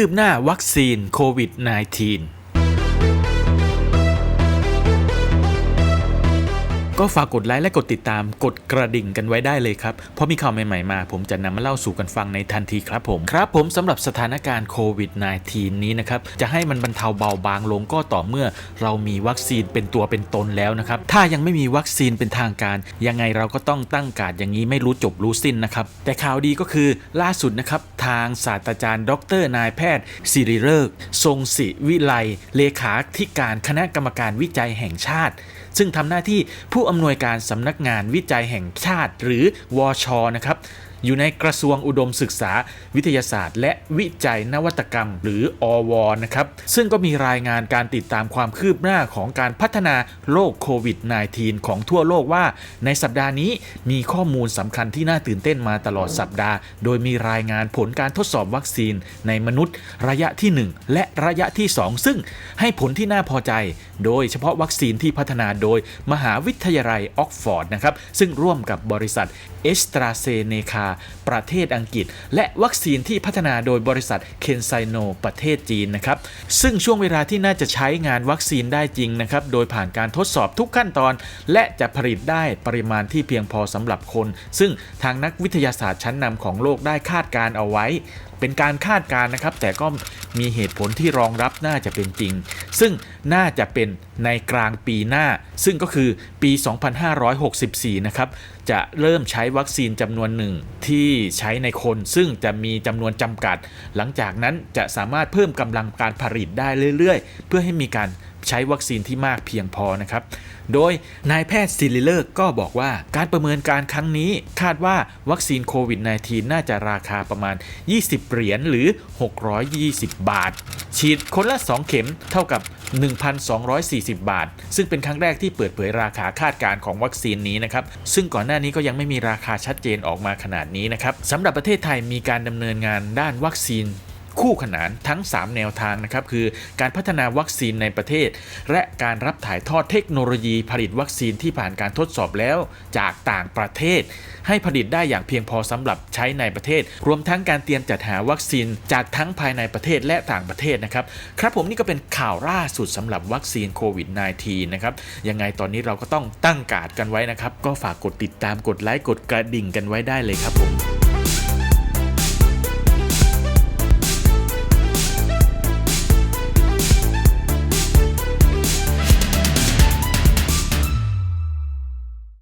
คืบหน้าวัคซีนโควิด -19 ก็ฝากกดไลค์และกดติดตามกดกระดิ่งกันไว้ได้เลยครับ เพราะมีข่าวใหม่ๆมา ผมจะนำมาเล่าสู่กันฟังในทันทีครับผม ครับผมสำหรับสถานการณ์โควิด -19 นี้นะครับ จะให้มันบรรเทาเบาบางลงก็ต่อเมื่อ เรามีวัคซีนเป็นตัวเป็นตนแล้วนะครับ ถ้ายังไม่มีวัคซีนเป็นทางการ ยังไงเราก็ต้องตั้งการดอย่างนี้ไม่รู้จบรู้สิ้นนะครับ แต่ข่าวดีก็คือล่าสุดนะครับทางศาสตราจารย์ ดร นายแพทย์สิริเลิกทรงศิวิไลเลขาธิการคณะกรรมการวิจัยแห่งชาติ ซึ่งทำหน้าที่ผู้อำนวยการสำนักงานวิจัยแห่งชาติหรือวชนะครับ อยู่ในกระทรวงอุดมศึกษาวิทยาศาสตร์ และวิจัยนวัตกรรม หรืออวนะครับ ซึ่งก็มีรายงานการติดตามความคืบหน้าของการพัฒนาโรคโควิด -19 ของทั่วโลกว่า ในสัปดาห์นี้มีข้อมูลสำคัญที่น่าตื่นเต้นมาตลอดสัปดาห์ โดยมีรายงานผลการทดสอบวัคซีนในมนุษย์ ระยะที่ 1 และระยะที่ 2 ซึ่งให้ผลที่น่าพอใจ โดยเฉพาะวัคซีนที่พัฒนาโดยมหาวิทยาลัยออกฟอร์ดนะครับซึ่งร่วมกับบริษัทเอสตราเซเนคาประเทศอังกฤษ และวัคซีนที่พัฒนาโดยบริษัทเคนไซโนประเทศจีนนะครับ ซึ่งช่วงเวลาที่น่าจะใช้งานวัคซีนได้จริงนะครับ โดยผ่านการทดสอบทุกขั้นตอน และจะผลิตได้ปริมาณที่เพียงพอสำหรับคน ซึ่งทางนักวิทยาศาสตร์ชั้นนำของโลกได้คาดการเอาไว้เป็นการคาดการณ์นะครับ แต่ก็มีเหตุผลที่รองรับน่าจะเป็นจริง ซึ่งน่าจะเป็น ในกลางปีหน้า ซึ่งก็คือปี 2564 นะครับ จะเริ่มใช้วัคซีนจำนวนหนึ่งที่ใช้ในคน ซึ่งจะมีจำนวนจำกัด หลังจากนั้นจะสามารถเพิ่มกำลังการผลิตได้เรื่อย ๆ เพื่อให้มีการ ใช้วัคซีนที่มากเพียงพอนะครับ โดยนายแพทย์ซิลิเลอร์ก็บอกว่าการประเมินการครั้งนี้คาดว่าวัคซีนโควิด -19 น่าจะราคาประมาณ 20 เหรียญหรือ 620 บาท ฉีดคนละ 2 เข็มเท่ากับ 1,240 บาท ซึ่งเป็นครั้งแรกที่เปิดเผยราคาคาดการณ์ของวัคซีนนี้นะครับ ซึ่งก่อนหน้านี้ก็ยังไม่มีราคาชัดเจนออกมาขนาดนี้นะครับสำหรับประเทศไทยมีการดำเนินงานด้านวัคซีน คู่ขนานทั้ง 3 แนวทางนะครับคือการพัฒนาวัคซีนในประเทศ และการรับถ่ายทอดเทคโนโลยีผลิตวัคซีนที่ผ่านการทดสอบแล้วจากต่างประเทศ ให้ผลิตได้อย่างเพียงพอสำหรับใช้ในประเทศ รวมทั้งการเตรียมจัดหาวัคซีนจากทั้งภายในประเทศและต่างประเทศนะครับครับผมนี่ก็เป็นข่าวล่าสุดสำหรับวัคซีนโควิด -19 นะครับยังไงตอนนี้เราก็ต้องตั้งการ์ดกันไว้นะครับก็ฝากกดติดตามกดไลค์กดกระดิ่งกันไว้ได้เลยครับผม